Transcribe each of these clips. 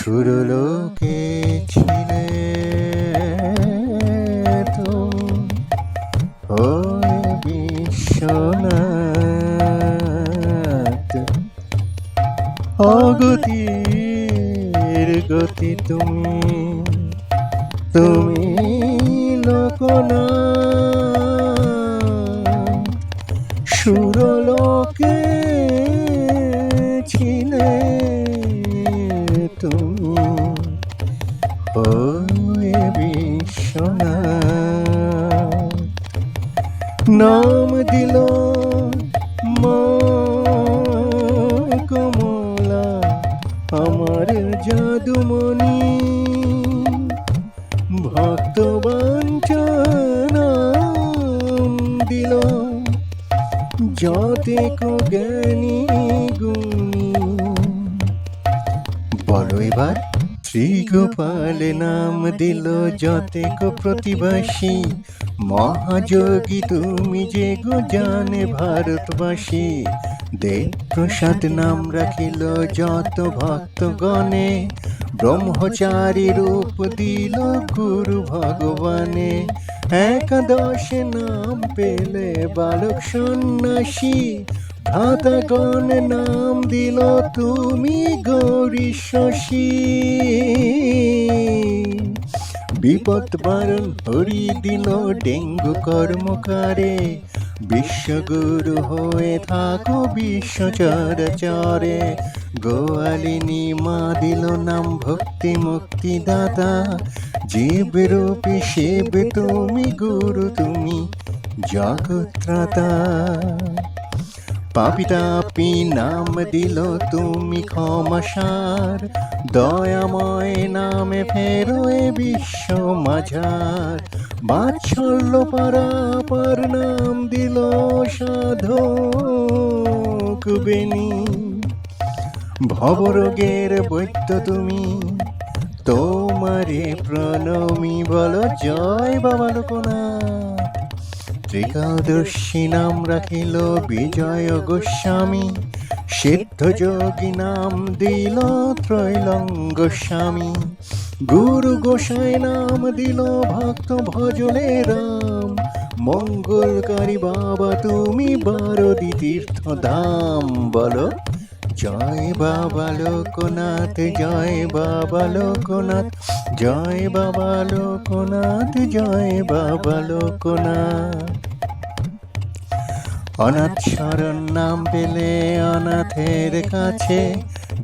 সুরলোকে ছিলে তুমি হয়ে বিশ্বনাথ। অগতির গতি তুমি তুমি লোকনা বিশ্বনাথ। নাম দিল মা কমলা আমার জাদুমণি। ভক্তবাঞ্চনাম দিল। যতে জ্ঞানী গুণী এবার শ্রীগোপাল নাম দিল যতেক প্রতিবাসী। মহাযোগী তুমি যে গো জানে ভারতবাসী। দেব প্রসাদ নাম রাখিল যত ভক্তগণে। ব্রহ্মচারী রূপ দিল গুরু ভগবানে। একাদশ নাম পেলে বালক সন্ন্যাসী। ভ্রাতাগণ নাম দিল তুমি গৌরী শশী। বিপদ বারণ হরি দিল ডেঙ্গু কর্মকারে। বিশ্বগুরু হয়ে থাকো বিশ্বচর চরে। গোয়ালিনী মা দিল নাম ভক্তি মুক্তি দাতা। জীব রূপী শিব তুমি, গুরু তুমি জগত্রাতা পাপিতাপি নাম দিল তুমি ক্ষমাসার। দয়াময় নামে ফেরোয় বিশ্ব মাঝার। বাৎসল্য পারাপার নাম দিল সাধক বেনি ভবরোগের বৈদ্য তুমি, তোমারে প্রণমী বলো, জয় বাবা লোকনাথ। ত্রিকাদর্শী নাম রাখিল বিজয় গোস্বামী। সিদ্ধ যোগী নাম দিল ত্রৈলঙ্গ স্বামী। গুরু গোসাই নাম দিল ভক্ত ভজনে রাম। মঙ্গলকারী বাবা তুমি বারদি তীর্থ ধাম। বলো, জয় বাবা লোকনাথ, জয় বাবা লোকনাথ। জয় বাবা লোকনাথ, জয় বাবা লোকনাথ। অনাথ শরণ নাম পেলে অনাথের কাছে,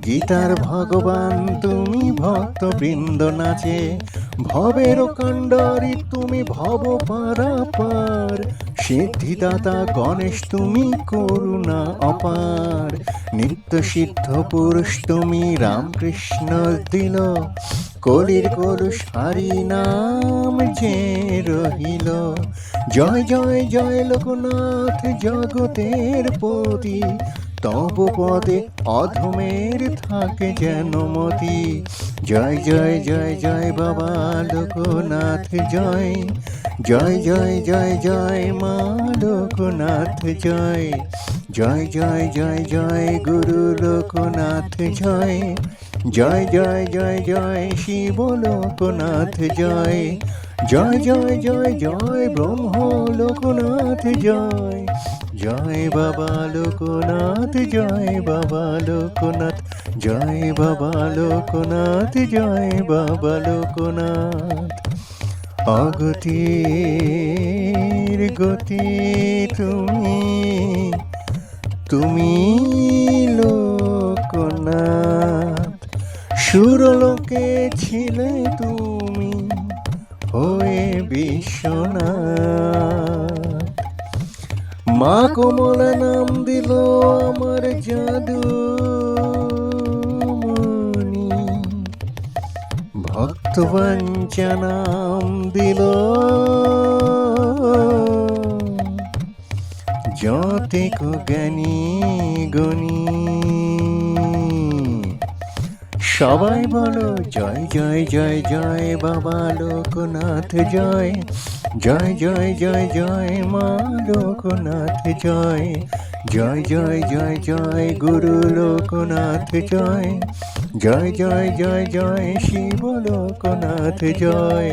গীতার ভগবান তুমি ভক্ত বৃন্দ নাচে। ভবের কাণ্ডারি তুমি ভব পারাপার সিদ্ধিদাতা গণেশ, তুমি করুণা অপার। নিত্য সিদ্ধ পুরুষ, তুমি রামকৃষ্ণ দিল। কলির কলুষ হারি নাম যে রহিল। জয় জয় জয় লোকনাথ জগতের পতি তব পদে অধমের থাকে যেন মতি জয় জয় জয় জয় বাবা লোকনাথ জয় জয় জয় জয় জয় মা লোকনাথ জয় জয় জয় জয় জয় গুরু লোকনাথ জয় জয় জয় জয় জয় শিব লোকনাথ জয় জয় জয় জয় জয় ব্রহ্ম লোকনাথ জয় জয় বাবা লোকনাথ, জয় বাবা লোকনাথ, জয় বাবা লোকনাথ, জয় বাবা লোকনাথ। অগতির গতি তুমি তুমি লোকনাথ। সুরলোকে ছিলে তুমি, হয়ে বিশ্বনাথ। মা কমলা নাম দিল আমার জাদু ভক্তবাঞ্চা নাম দিল। যতেক জ্ঞানী গণী। সবাই বলো, জয় জয় জয় জয়, বাবা লোকনাথ, জয়। জয় জয় জয় জয় মা লোকনাথ জয় জয় জয় জয় জয় গুরু লোকনাথ জয় জয় জয় জয় জয় শিব লোকনাথ জয়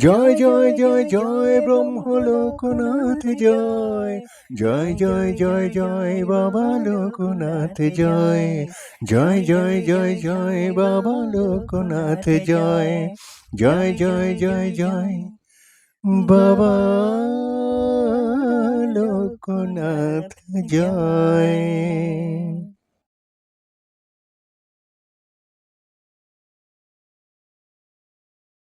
জয় জয় জয় জয় ব্রহ্ম লোকনাথ জয় জয় জয় জয় জয় বাবা লোকনাথ জয় জয় জয় জয় জয় বাবা লোকনাথ জয় জয় জয় জয় জয় বাবা লোকনাথ জয়।